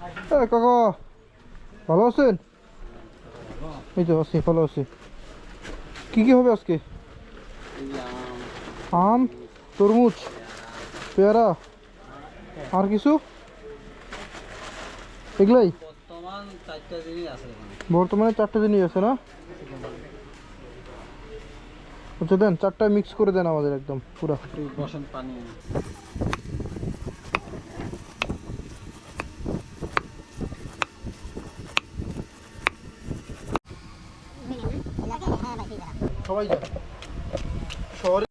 এ, কাকা, ভালো আছেন? এই তো আছি, ভালো আছি। কি কি হবে আজকে? আম, তরমুজ, পেয়ারা, আর কিছু? এগুলাই? বর্তমানে চারটে জিনিস আছে না? আচ্ছা দেন, চারটা মিক্স করে দেন আমাদের একদম, পুরা। বসেন পানি। সবাই যায় শহরে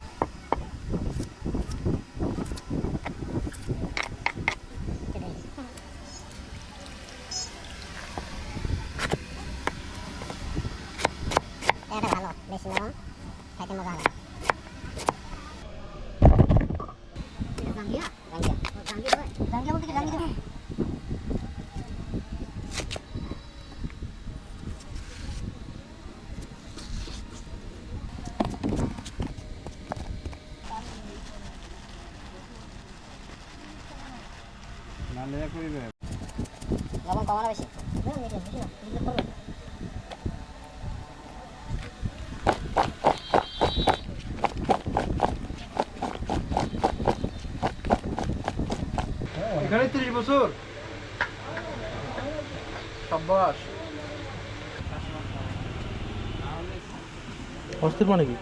এটা ভালো বেশি নরম খাইতে মজা হবে জাঙ্গিয়া জাঙ্গিয়া জাঙ্গিয়া জাঙ্গিয়া বলতে কি জাঙ্গিয়া দেবো না লেয়া করিবে লবণ কমানো বেশি এখানে তিরিশ বছর। সাব্বাস। অস্থির মানে কি?